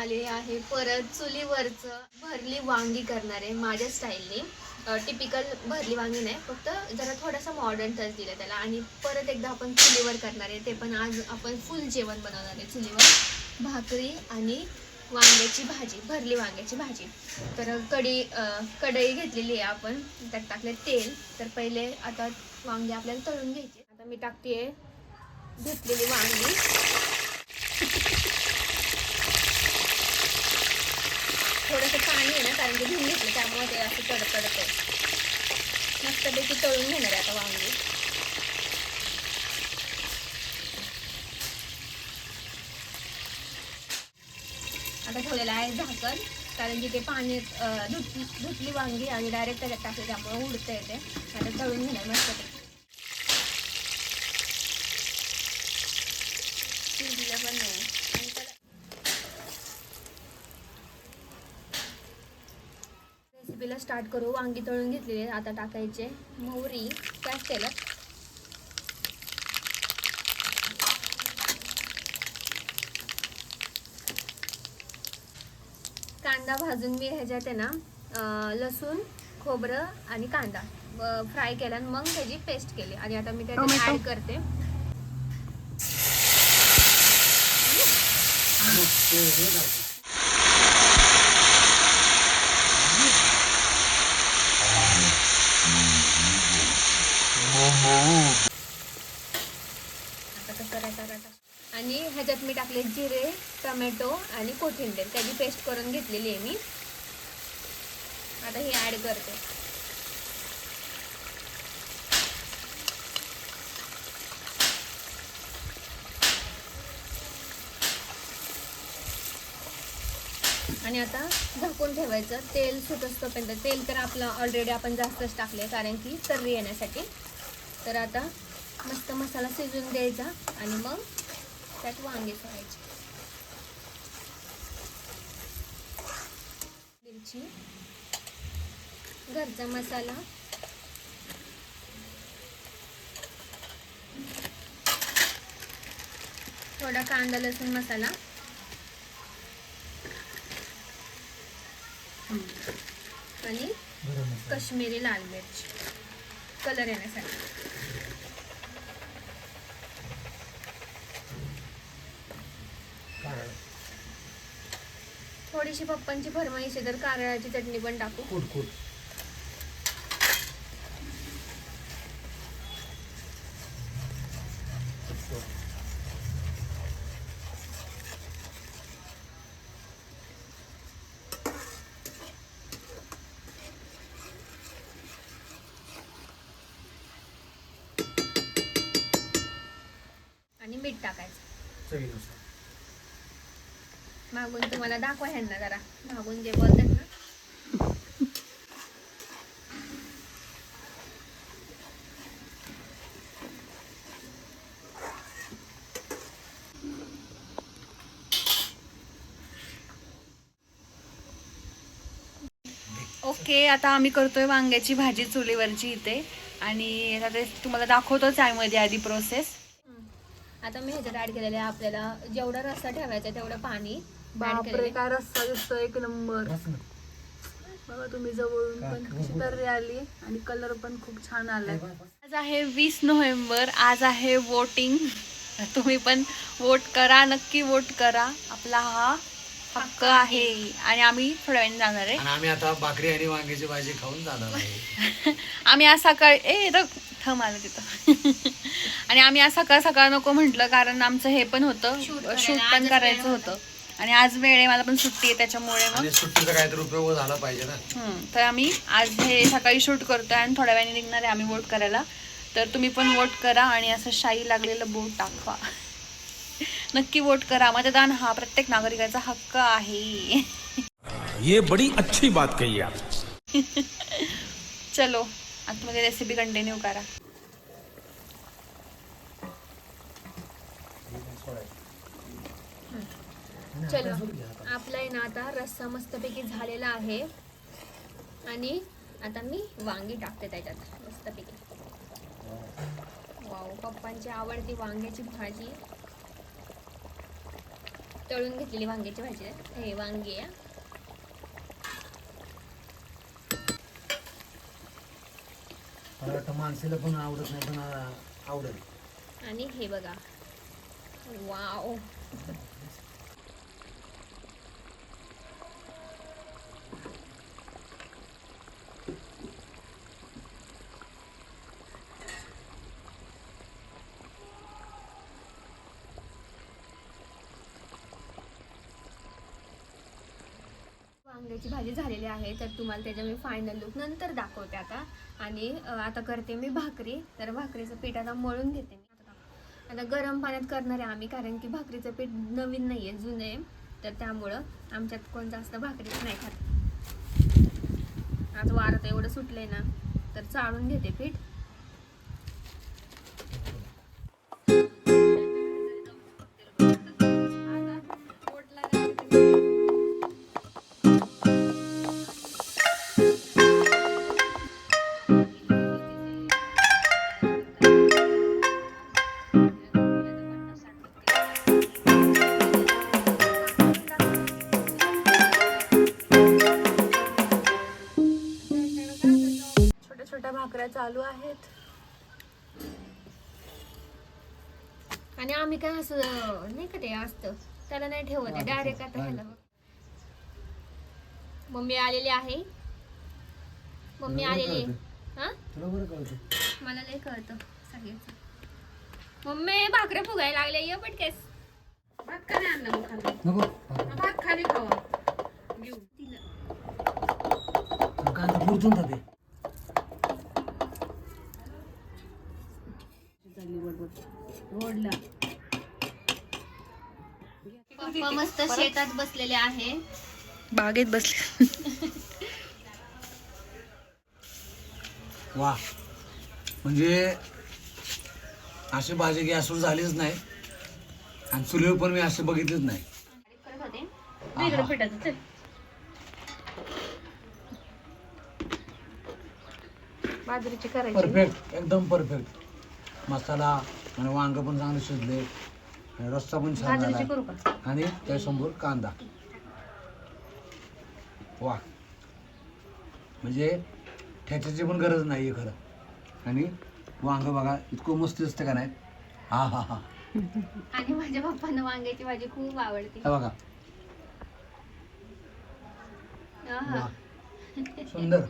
आले आहे. परत चुलीवरचं भरली वांगी करणार आहे माझ्या स्टाईलने टिपिकल भरली वांगी नाही फक्त जरा थोडासा मॉडर्न टच दिलं त्याला. आणि परत एकदा आपण चुलीवर करणार आहे ते पण आज आपण फुल जेवण बनवणार आहे चुलीवर. भाकरी आणि वांग्याची भाजी भरली वांग्याची भाजी. तर कढी कढई घेतलेली आहे आपण. त्यात टाकले तेल. तर पहिले आता वांगी आपल्याला तळून घ्यायची आता मी टाकते घेतलेली वांगी. थोडंसं पाणी आहे ना कारण की धुवून घेतलं त्यामुळे ते असं कडकडत आहे मस्तपैकी तळून घेणार आहे आता वांगी. आता ठेवलेलं आहे झाकण कारण की ते पाणी धुतली धुतली वांगी आणि डायरेक्ट त्याच्यात टाकली त्यामुळे उडतं येते आता तळून घेणार मस्तपैकी शिजलं पण नाही आणि त्याला रेसिपीला स्टार्ट करू. वांगी तळून घेतलेली. आता टाकायचे. मोहरी त्याच तेलात कांदा भाजून मी ह्याच्यात आहे ना लसूण खोबरं आणि कांदा. फ्राय केला आणि मग त्याची पेस्ट केली. आणि आता मी टोमॅटो. ॲड करते. आता करायचा करायचा. आणि ह्याच्यात मी टाकले जिरे टमॅटो आणि कोथिंबीर. त्याची पेस्ट करून घेतलेली आहे मी. आता ही ॲड करते. आणि आता झाकून ठेवायचं. तेल सुटत तोपर्यंत तेल तर आपलं ऑलरेडी आपण जास्तच टाकले कारण की तर्री येण्यासाठी. तर आता मस्त मसाला शिजून द्यायचा आणि मग त्यात वांगे सोडायचे. मिरची घरचा मसाला. थोडा कांदा लसूण मसाला. आणि काश्मीरी लाल मिरची. कलर येण्यासाठी. थोडीशी पप्पांची फरमाईश आहे तर कारळाची चटणी पण टाकू. आणि मीठ टाकायचं. मागून तुम्हाला दाखवा ह्यांना जरा. मागून जे बोलतात ना. ओके आता आम्ही करतोय वांग्याची भाजी चुलीवरची इथे. आणि आता तुम्हाला दाखवतोच आहे मध्ये आधी प्रोसेस आता मी ह्याच्यात ऍड केलेलं आहे आपल्याला जेवढा रस्सा ठेवायचा आहे तेवढं पाणी. बापरे काय रस्ता दिसतो एक नंबर. बघा तुम्ही जवळून पण कशी तर्री आली आणि कलर पण खूप छान आलाय. आज आहे वीस नोव्हेंबर आज आहे वोटिंग. तुम्ही पण वोट करा नक्की वोट करा. आपला हा हक्क आहे. आणि आम्ही थोड्या वेळाने जाणार आहे. आणि आम्ही आता भाकरी आणि वांग्याची भाजी खाऊन जाणार आहे. आम्ही आज सकाळ ए रग थम आलं तिथं. आणि आम्ही आज सकाळ सकाळ नको म्हटलं कारण आमचं हे पण होतं शूट पण करायचं वेळ होतं. आणि आज वेळ आहे मला पण सुट्टी आहे त्याच्यामुळे मग. आणि सुट्टीचा काहीतरी उपयोग झाला पाहिजे ना. हम्म, तर आम्ही आज हे सकाळी शूट करतोय आणि थोड्या वेळाने निघणार आहे आम्ही वोट करायला. तर तुम्ही पण वोट करा आणि असं शाई लागलेलं बोट टाकवा. नक्की वोट करा. मतदान हा प्रत्येक नागरिकाचा हक्क आहे. ये बड़ी अच्छी बात कही आप. चलो आतमध्ये रेसिपी कंटिन्यू करा. चलो आपला आहे ना आता रस्सा मस्तपैकी झालेला आहे. आणि आता मी वांगी टाकते त्याच्यात मस्तपैकी. वाव पप्पांची आवडती वांग्याची भाजी. तळून घेतलेली वांग्याची भाजी. आहे हे वांगी आहे. मला वाटतं माणसाला पण आवडत नाही पण आवडेल. आणि हे बघा. वाव. वांग्याची भाजी झालेली आहे तर तुम्हाला त्याच्या मी फायनल लुक नंतर दाखवते आता. आणि आता करते मी भाकरी तर भाकरीचं पीठ आता मळून घेते मी. आता गरम पाण्यात करणार आहे आम्ही कारण की भाकरीचं पीठ नवीन नाही आहे जुनं आहे. तर त्यामुळं आमच्यात कोण जास्त भाकरीच नाही खात. आज वारं तर एवढं सुटलंय ना तर चाळून घेते पीठ. चालू आहेत. आणि आम्ही काय असं नाही का ते असतं त्याला नाही ठेवत डायरेक्ट आता ह्याला. मम्मी आलेली आहे. मम्मी आलेली आहे. हा? तुला मला लय कळतं सगळ्याच. मम्मी भाकऱ्या फुगायला लागल्या ये पटकेस नको. कांदा पुरतून टाके पप्पा मस्त शेतात बसलेले आहे. बागेत बसले. वा. म्हणजे अशी भाजी गॅसवर झालीच नाही. आणि चुलीवर पण मी असे बघितलेच नाही. करत होते आहा. बाजरीची करायची. परफेक्ट एकदम परफेक्ट मसाला आणि वांग पण चांगले शिजले. रस्सा पण छान झाला. आणि त्यासमोर कांदा. वा. म्हणजे ठेच्याची पण गरज नाही आहे खरं. आणि वांग बघा इतकं मस्त दिसतं का नाही? हा हा हा. आणि माझ्या पप्पांना वांग्याची भाजी खूप आवडते. हे बघा. आहा. वा. सुंदर.